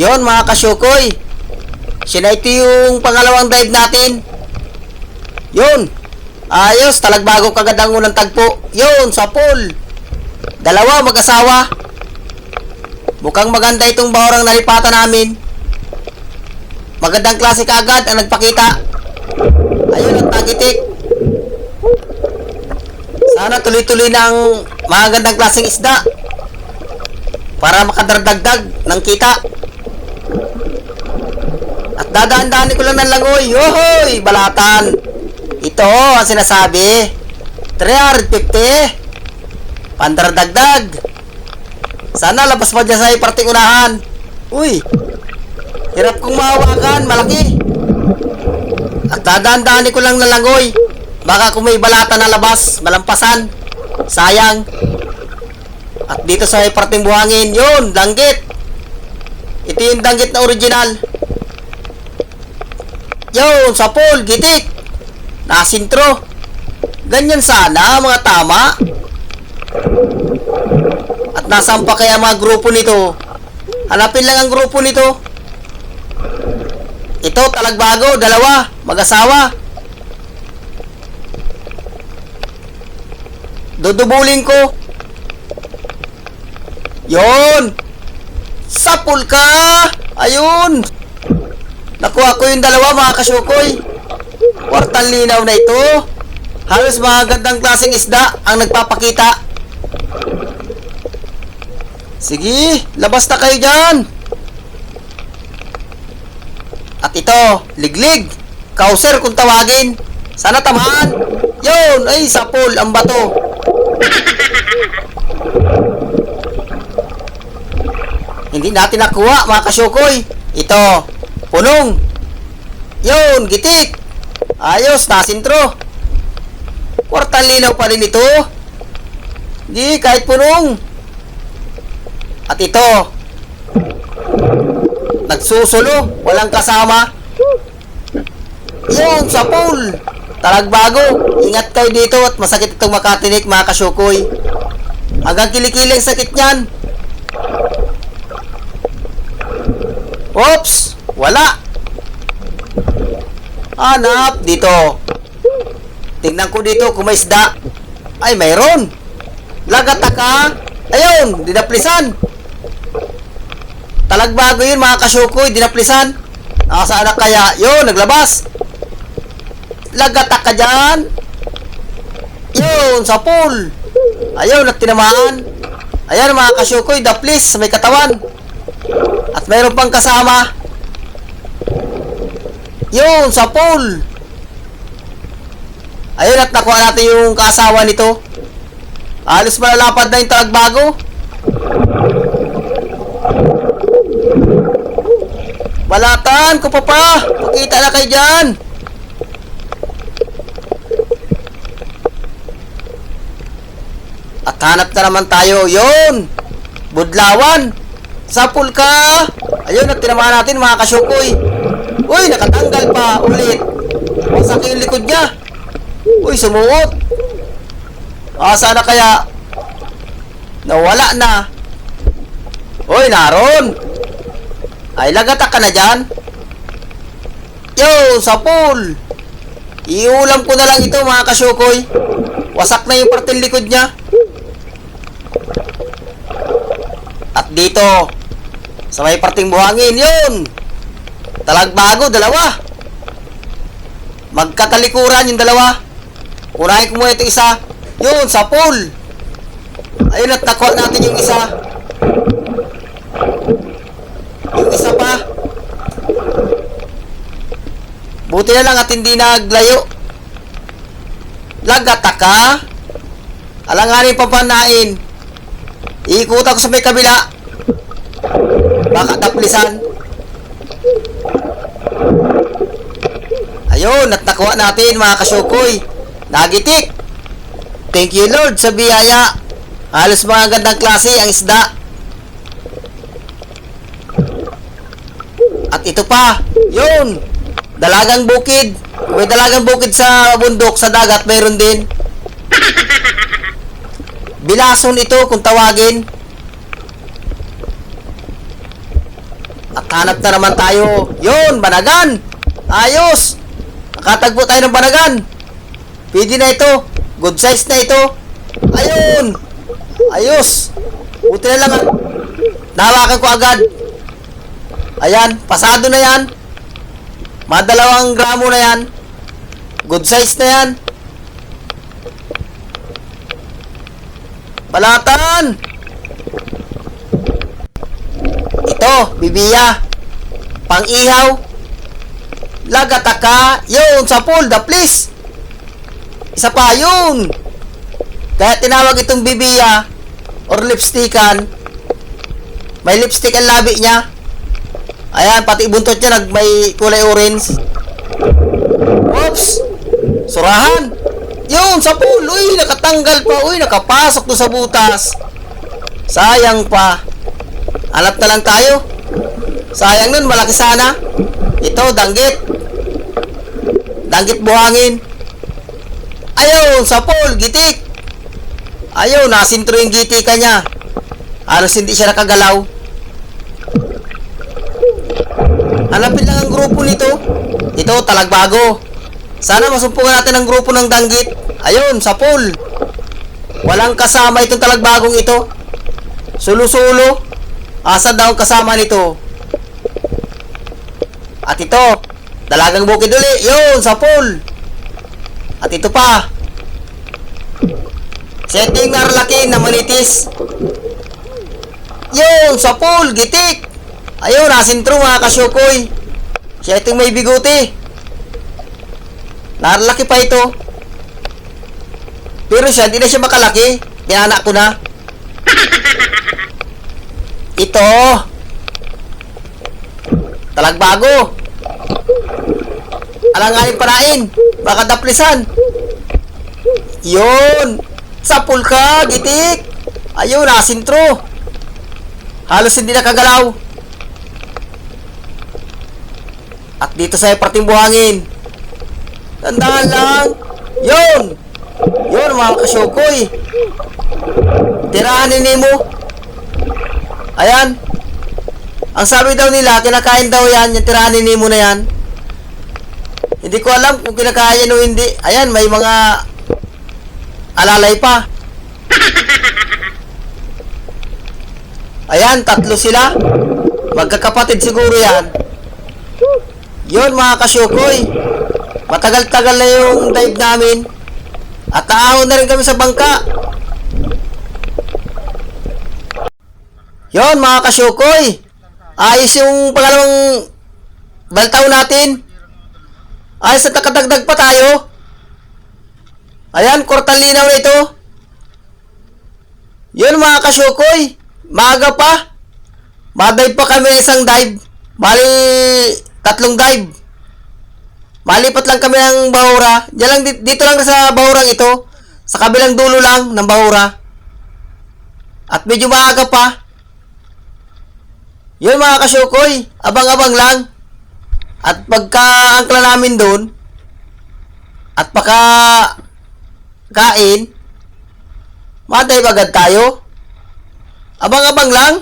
Yon mga kasyukoy. Siya na ito yung pangalawang dive natin. Yun. Ayos, talagbago kagad ang unang tagpo. Yun, sa pool. Dalawa mag-asawa. Mukhang maganda itong bahorang nalipatan namin. Magandang klase kaagad ang nagpakita. Ayun, ang tagitik. Sana tuloy-tuloy ng magandang klaseng isda. Para makadaragdag ng kita. Dadaan-daanin ko lang ng langoy. Yohoy! Balatan! Ito ang sinasabi. 350. Pandaragdag. Sana labas pa dyan sa parting unahan. Uy! Hirap kong mahawakan. Malaki. At dadaan-daanin ko lang ng langoy. Baka kung may balata na labas, malampasan. Sayang. At dito sa may buhangin, yun, danggit. Ito yung danggit na original. Yun, sa pool, gitik. Nasintro. Ganyan sana, mga tama. At nasaan pa kaya mga grupo nito? Hanapin lang ang grupo nito. Ito, talagbago, dalawa, mag-asawa. Dudubulin ko. Yon! Sapul ka! Ayun! Nakuha ko yung dalawa mga kasyukoy. Kwartal linaw na ito. Halos mga gandang klaseng isda ang nagpapakita. Sige, labas na kayo dyan. At ito, liglig. Kauser kung tawagin. Sana tamaan. Yun, ay sapul ang bato. Hindi natin nakuha mga kasyukoy. Ito, punong. Yun, gitik. Ayos, nasintro. Kwartal linaw pa rin ito. Di, kahit punong. At ito, nagsusulo, walang kasama. Yun, sa pool. Talagbago. Ingat kayo dito at masakit itong makatinik mga kasyukoy. Hanggang kilikiling sakit niyan. Oops! Wala! Hanap! Dito! Tingnan ko dito kung may isda. Ay, mayroon! Lagata ka! Ayun! Dinaplisan! Talagbago yun mga kasyukoy, dinaplisan. Nakasaan na kaya? Yun, naglabas. Lagata ka dyan. Yun, sa pool. Ayun, at tinamaan. Ayan mga kasyukoy, daplis may katawan. At mayroon pang kasama. Yun, sa pool. Ayun, at nakuha natin yung kasawa nito. Alos malalapad na yung talagbago. Balatan ko pa pa. Pakita na kayo dyan. At hanap na naman tayo. Yun. Budlawan. Sapul ka. Ayun, at tinamaan natin mga kasyukoy. Uy, nakatanggal pa. Ulit. Wasak yung likod niya. Uy, sumuot. Ah, sana kaya nawala na. Uy, naroon. Ay, lagata ka na dyan. Yo, sa pool. Iulam ko na lang ito mga kasyukoy. Wasak na yung parting likod niya. At dito, sa may parting buhangin, yun. Talagbago, dalawa. Magkatalikuran yung dalawa. Unahin ko muna ito isa. Yun, sa pool. Ayun at nakuha natin yung isa. Yung isa pa. Buti na lang at hindi naglayo. Lagata ka. Alanganin pa panain. Iikutan ko sa may kabila. Baka taplisan. Ayun, at nakuha natin mga kasyukoy. Nagitik. Thank you Lord sa biyaya. Halos mga gandang klase ang isda. At ito pa, yun, dalagang bukid. May dalagang bukid sa bundok, sa dagat, mayroon din. Bilason ito kung tawagin. At hanap na naman tayo. Yun, banagan. Ayos. Nakatagpo tayo ng banagan. Pwede na ito. Good size na ito. Ayun. Ayos. Buti na lang. ah. Nahawakan ko agad. Ayan, pasado na yan. Madalawang gramo na yan. Good size na yan. Balatan! Ito, bibiya. Pang-ihaw. Lagataka. Yun, sa the please. Isa pa, yun. Kaya tinawag itong bibiya or lipstickan. May lipstick ang labi niya. Ayan, pati buntot niya nag may kulay orange. Oops! Surahan! Yun, sa pool! Uy, nakatanggal pa! Uy, nakapasok to sa butas! Sayang pa. Hanap na lang tayo. Sayang nun, malaki sana. Ito, danggit. Danggit buhangin. Ayaw, sa pool, gitik. Ayaw, nasintro yung gitika niya. Halos hindi siya nakagalaw. Hanapin lang ang grupo nito. Ito, talagbago. Sana masumpungan natin ang grupo ng danggit. Ayun, sa pool. Walang kasama itong talagbagong ito. Sulo-sulo. Asa daw kasama nito? At ito, dalagang bukid uli. Yun, sa pool. At ito pa. Setting narlaki na manitis. Yun, sa pool, gitik. Ayun, nasintro mga kasyukoy. Itong may biguti. Narlaki pa ito. Pero siya, hindi na siya makalaki. Tinanak ko na. Ito. Talagbago. Alanganin parain. Baka daplisan. Yun. Sapul ka, gitik. Ayun, nasintro. Halos hindi nakagalaw. At dito sa parting buhangin. Tandaan lang. Yun. Yun, mga kasyukoy. Tirahan ni Nemo. Ayan. Ang sabi daw nila, kinakain daw yan, yung tirahan ni Nemo na yan. Hindi ko alam kung kinakain o hindi. Ayan, may mga alalay pa. Ayan, tatlo sila. Magkakapatid siguro yan. Yun mga kasyukoy. Matagal-tagal na yung dive namin. At naahon na rin kami sa bangka. Yon mga kasyukoy. Ayos yung pangalawang baltaw natin. Ayos at nakadagdag pa tayo. Ayan, kortal linaw na ito. Yun mga kasyukoy. Maaga pa. Madive pa kami isang dive. Bali, tatlong dive. Malipat lang kami ng Bahura. Diyan lang, di- dito lang sa Bahurang ito. Sa kabilang dulo lang ng Bahura. At medyo maaga pa. Yun mga kasyukoy, abang-abang lang. At pagka-angkla namin doon, at paka kain, matay agad tayo. Abang-abang lang.